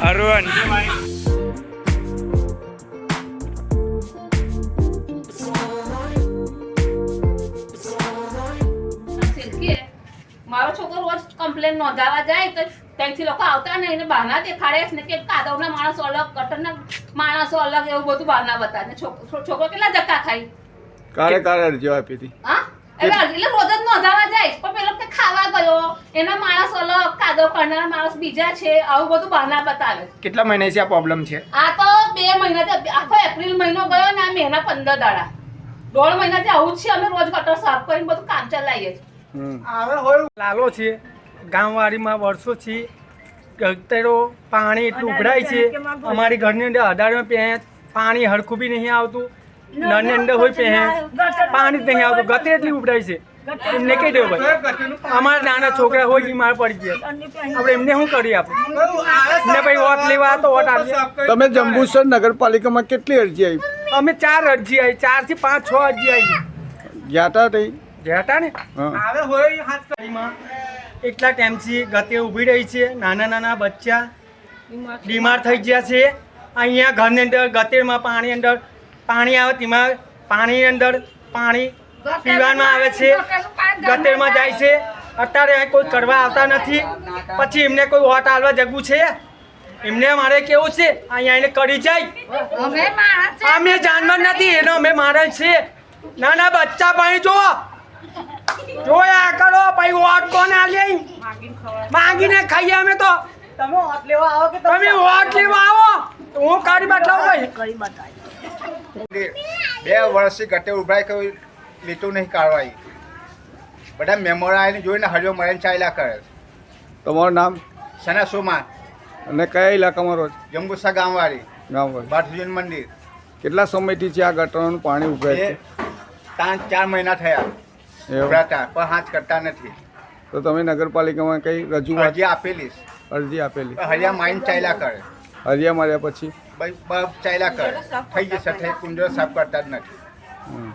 Aruan. છોકરો રોજ complain નોંધાવા જાય તો ત્યાંથી લોકો આવતા ને બહાના દેખાડે છે ને કે કાદવના માણસો અલગ કટરના માણસો અલગ એવું બધું બહાના બતાવે ને છોકરો કેટલા ધક્કા ખાય? કારે કારે અરજીઓ આપી હતી. હા? એટલે એટલે રોજ જ નોંધાવા જાય. પણ પેલો કે ખાવા ગયો એના માણસ અલગ કાદવ કરનાર માણસ બીજા છે આવું બધું બહાના બતાવે કેટલા મહિનાથી આ પ્રોબ્લેમ છે? આ તો બે મહિનાથી આખો એપ્રિલ મહિનો ગયો ને આ મહિના પંદર દાડા. દોઢ મહિનાથી આવું જ છે. અમે રોજ ગટર સાફ કરીને બધું કામ ચલાવીએ છીએ. લાલો છે ગામવાડીમાં વર્ષોથી ગતરો પાણી એટલું ઉભરાય છે. અમારી ઘરની અંદર અઢારમાં પહે પાણી હરખું બી નહીં આવતું. નળની અંદર હોય પહે પાણી જ નહીં આવતું. ગતે એટલી ઉભરાય છે. એમને કહી દેવું ભાઈ અમારા નાના છોકરા હોય બીમાર પડી ગયા. આપણે એમને શું કરીએ આપણે? ને ભાઈ વોટ લેવા તો વોટ આપીએ. તમે જંબુસર નગરપાલિકામાં કેટલી અરજી આવી? અમે ચાર અરજી આવી ચારથી પાંચ છ અરજી આવી. ગયા હતા તઈ હતા ને? આવે હોય હાથ કરીમાં એટલા ટાઈમથી ગતે ઊભી રહી છે. નાના નાના બચ્ચા બીમાર થઈ ગયા છે. અહીંયા ઘરની અંદર ગતેરમાં પાણી અંદર પાણી આવે તેમાં પાણી અંદર પાણી પીવામાં આવે છે. ગતેરમાં જાય છે. અત્યારે અહીં કોઈ કરવા આવતા નથી. પછી એમને કોઈ વોટ આલવા જગવું છે? એમને મારે કેવું છે? અહીંયા એને કરી જાય. અમે જાનવર નથી. એનો અમે મારે છે. નાના બચ્ચા પાણી જો જોયા કરો ભાઈ વોટ કોને આલે? માંગીને ખાઈએ અમે તો. તમે વોટ લેવા આવો કે તમે વોટ લેવા આવો? તો હું કાઢી બતાવું. ભાઈ બે વર્ષથી ગટે ઉભરાય કોઈ લીટું નહીં કાઢવાય બધા મેમોરા આવીને જોઈને હરિયો મરેન ચાલ્યા કરે તમારું નામ? સના સોમા અને કયા ઇલાકામાં રહો? જંબુસા ગામવાળી. ગામવાળી. ભારતીજન મંદિર. કેટલા સમયથી છે આ ગટરનું પાણી ઉભરાય છે? ત્રણ ચાર મહિના થયા. ઉભરાતા પણ હાથ કરતા નથી. તો તમે નગરપાલિકામાં કઈ રજૂઆત? અરજી આપેલી છે. અરજી આપેલી. હરિયા માઇન ચાલ્યા કરે. હરિયા માર્યા પછી? ભાઈ બફ ચાલ્યા કરે. થઈ જશે થઈ કુંડો સાફ કરતા જ નથી. હમ.